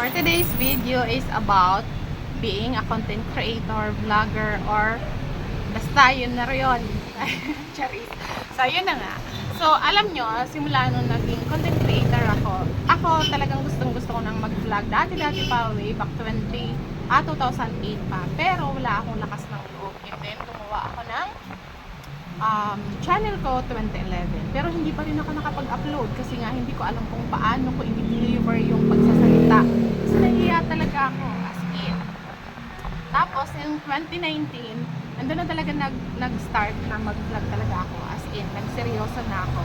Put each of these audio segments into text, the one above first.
For today's video is about being a content creator, vlogger, or basta yun na rin. Charis. So, yun na nga. So, alam nyo, simula nung naging content creator ako, ako talagang gustong gusto ko nang mag-vlog. Dati-dati pa, way back 20, ah, 2008 pa. Pero wala akong lakas ng loob. And then, gumawa ako ng um, channel ko 2011. Pero hindi pa rin ako nakapag-upload kasi nga hindi ko alam kung paano ko i-deliver yung pagsasalita. Talaga ako as in. Tapos, yung 2019, nandun na talaga nag, nag-start na mag-vlog talaga ako as in. Nagseryoso na ako.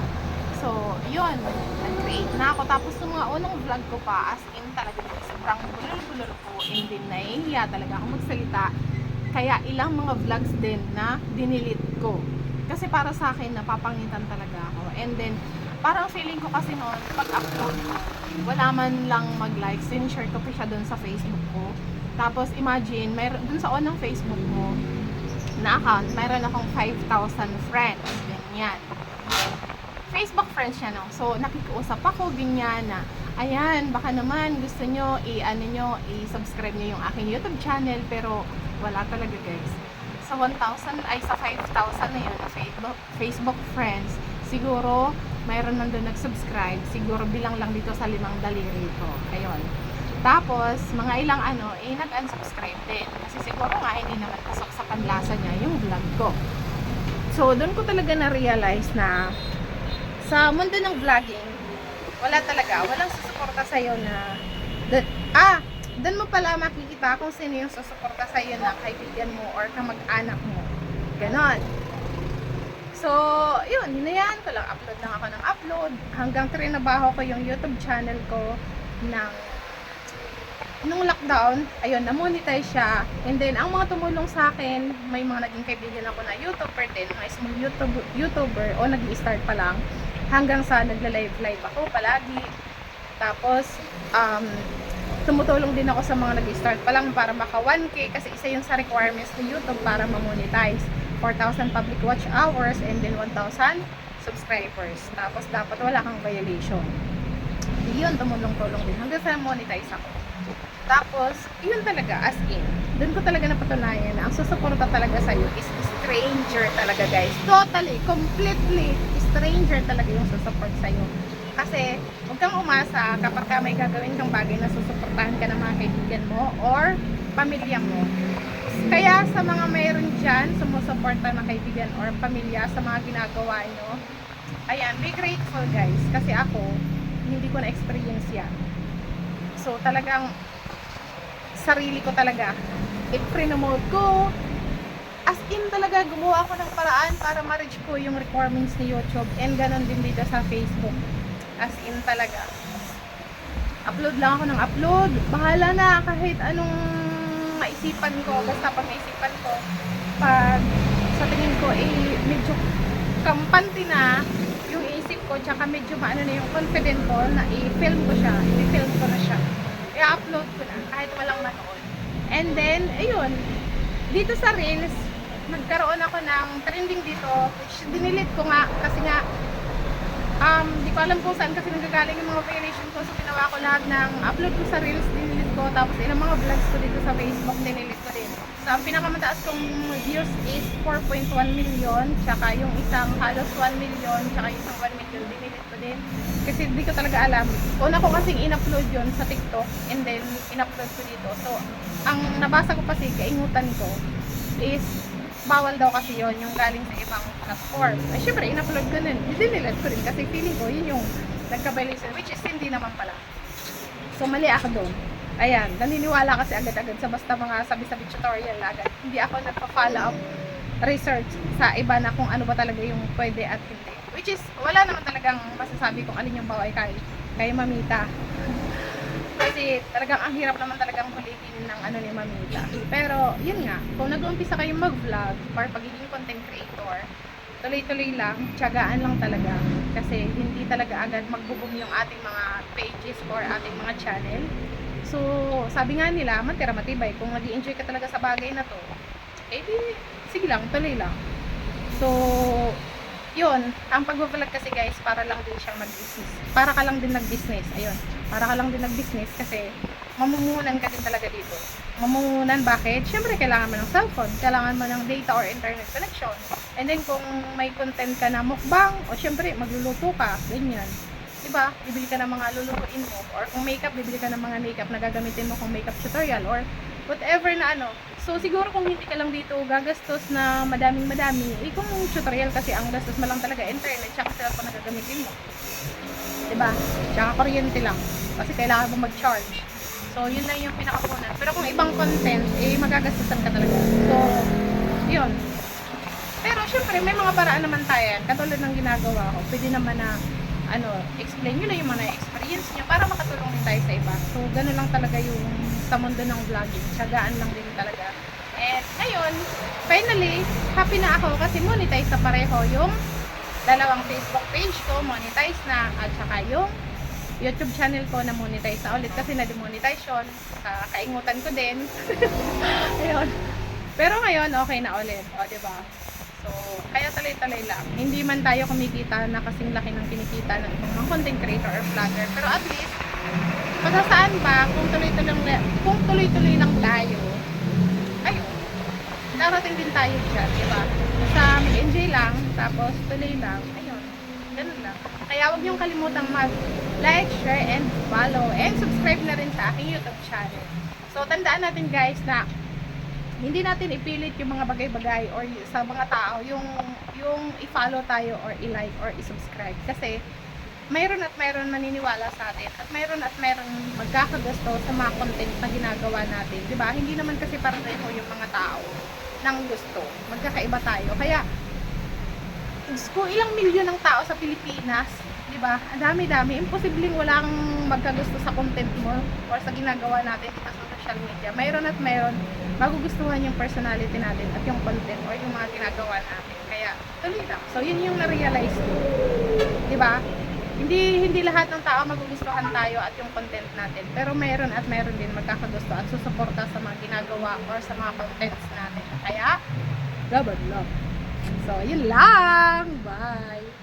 So, yun. Nag-create na ako. Tapos, yung mga unang vlog ko pa, as in talaga sobrang bulol-bulol ko. And then, nahihiya talaga ako magsalita. Kaya, ilang mga vlogs din na dinilit ko. Kasi para sa akin, napapangitan talaga ako. And then, parang feeling ko kasi noon, pag-upload ko, wala man lang mag-like, sinishare ko pa siya dun sa Facebook ko. Tapos, imagine, mayroon, dun sa unang Facebook mo, na account, mayroon akong 5,000 friends. Ganyan. Facebook friends siya, no? So, nakikiusap ako, ganyan na, ayan, baka naman gusto nyo, i-ano nyo, i-subscribe nyo yung aking YouTube channel, pero wala talaga, guys. Sa 1,000, ay sa 5,000 na yun, Facebook, Facebook friends, siguro, mayroon man doon nag-subscribe, siguro bilang lang dito sa limang daliri ko. Ayun. Tapos, mga ilang ano, eh, nag-unsubscribe din. Kasi siguro nga, hindi naman pasok sa panlasa niya yung vlog ko. So, doon ko talaga na-realize na sa mundo ng vlogging, wala talaga, walang susuporta sa'yo na, dun, ah, doon mo pala makikita kung sino yung susuporta sa'yo na kaibigan mo or kamag-anak mo. Ganon. So, yun, hinayaan ko lang, upload lang ako ng upload, hanggang trinabaho ko yung YouTube channel ko ng nung lockdown, ayun, na-monetize siya. And then, ang mga tumulong sa akin, may mga naging kaibigan ako na YouTuber din, mga small YouTube, YouTuber, o nag start pa lang, hanggang sa nagla-live-live ako palagi. Tapos, um, tumutulong din ako sa mga nag-start pa lang para maka 1K kasi isa yun sa requirements ng YouTube para ma-monetize. 4,000 public watch hours and then 1,000 subscribers. Tapos, dapat wala kang violation. Yun, tumulong-tulong din hanggang sa monetize ako. Tapos, yun talaga, as in, doon ko talaga napatunayan na ang susuporta talaga sa'yo is stranger talaga guys. Totally, completely stranger talaga yung susupport sa'yo. Kasi, huwag kang umasa kapag ka may gagawin kang bagay na susuportahan ka ng mga kaibigan mo or pamilya mo. Kaya sa mga mayroon dyan, sumusuporta na kaibigan or pamilya sa mga ginagawa nyo, ayan, be grateful guys. Kasi ako, hindi ko na-experience yan. So, talagang sarili ko talaga. I-promote ko. As in talaga, gumawa ako ng paraan para ma-reach ko yung requirements ni YouTube. And ganon din dito sa Facebook. As in talaga. Upload lang ako ng upload. Bahala na kahit anong maisipan ko. Basta pag maisipan ko, pag sa tingin ko, eh, medyo kampante na yung isip ko, tsaka medyo maano na yung confident ko na i-film ko siya, i-film ko na siya i-upload ko na kahit walang manood. And then, ayun, dito sa Reels, nagkaroon ako ng trending dito, which dinilit ko nga kasi nga, um, di ko alam kung saan kasi nanggagaling yung mga violation ko. So, ginawa ko lahat ng upload ko sa Reels, dinilit ko. Tapos, ilang mga vlogs ko dito sa Facebook, dinilit ko din. So, ang pinakamataas kong views is 4.1 million, tsaka yung isang halos 1 million, tsaka yung isang 1 million, dinilit ko din. Kasi hindi ko talaga alam. Una ko kasing in-upload yon sa TikTok, and then in-upload ko dito. So, ang nabasa ko kasi, kaingutan ko, is bawal daw kasi yon yung galing sa ibang platform. Ay, syempre, in-upload ko din. Dinilit ko rin kasi feeling ko, yun yung nagka-violation, which is hindi naman pala. So, mali ako doon. Ayan, naniniwala kasi agad-agad sa basta mga sabi-sabi tutorial agad. Hindi ako nagpa-follow up research sa iba na kung ano ba talaga yung pwede at hindi. Which is, wala naman talagang masasabi kung alin yung bawal kay, kay Mamita. Kasi talagang ang hirap naman talagang hulihin ng ano ni Mamita. Pero, yun nga, kung nag-uumpisa kayong mag-vlog or pagiging content creator, tuloy-tuloy lang, tiyagaan lang talaga. Kasi hindi talaga agad magbo-boom yung ating mga pages or ating mga channel. So, sabi nga nila, matira matibay. Kung nag enjoy ka talaga sa bagay na to, eh sige lang, tuloy lang. So, yun, ang pag-vlog kasi guys, para lang din siyang mag-business. Para ka lang din nag-business, ayun. Para ka lang din nag-business kasi mamumuhunan ka din talaga dito. Mamumuhunan, bakit? Siyempre, kailangan mo ng cellphone, kailangan mo ng data or internet connection. And then, kung may content ka na mukbang, o siyempre, magluluto ka, ganyan. Diba? Bibili ka ng mga lulutuin mo. Or kung makeup, bibili ka ng mga makeup na gagamitin mo kung makeup tutorial. Or whatever na ano. So, siguro kung hindi ka lang dito gagastos na madaming madami, eh kung tutorial kasi ang gastos mo lang talaga, internet, tsaka cellphone na gagamitin mo. Diba? Tsaka kuryente lang. Kasi kailangan mo mag-charge. So, yun lang yung pinakapunan. Pero kung ibang content, eh, magagastusan ka talaga. So, yun. Pero, syempre, may mga paraan naman tayo. Katulad ng ginagawa ko. Pwede naman na, ano, explain nyo na yung mga experience nyo para makatulong din tayo sa iba. So, ganun lang talaga yung sa mundo ng vlogging. Tsagaan lang din talaga. And, ngayon, finally, happy na ako kasi monetize na pareho yung dalawang Facebook page ko, monetize na, at saka yung YouTube channel ko na monetize na ulit kasi na-demonetize yun. Ah, kaingutan ko din. Ayun. Pero ngayon, okay na ulit. O, di ba? So, kaya tuloy-tuloy lang. Hindi man tayo kumikita na kasing laki ng kinikita ng mga content creator or vlogger. Pero at least, masasaan ba kung tuloy-tuloy lang, kung tuloy-tuloy lang tayo, darating din tayo dyan, di ba? Sa mag-enjoy lang, tapos tuloy lang, ayun, ganun lang. Kaya huwag niyong kalimutang mag-like, share, and follow, and subscribe na rin sa aking YouTube channel. So, tandaan natin guys na hindi natin ipilit yung mga bagay-bagay or sa mga tao yung yung i-follow tayo or i-like or i-subscribe kasi mayroon at mayroon naniniwala sa atin at mayroon at mayroon magkakagusto sa mga content na ginagawa natin. 'Di ba? Hindi naman kasi pareho yung mga tao ng gusto. Magkakaiba tayo. Kaya ko, ilang milyon ng tao sa Pilipinas, 'di ba? Ang dami-dami. Imposibleng walang magkagusto sa content mo or sa ginagawa natin dito sa social media. Mayroon at mayroon magugustuhan yung personality natin at yung content or yung mga ginagawa natin. Kaya tuloy lang. So yun yung na-realize ko. 'Di ba? Hindi hindi lahat ng tao magugustuhan tayo at yung content natin. Pero mayroon at mayroon din magkakagusto at susuporta sa mga ginagawa or sa mga contents natin. Kaya, and love. So, yun lang. Bye.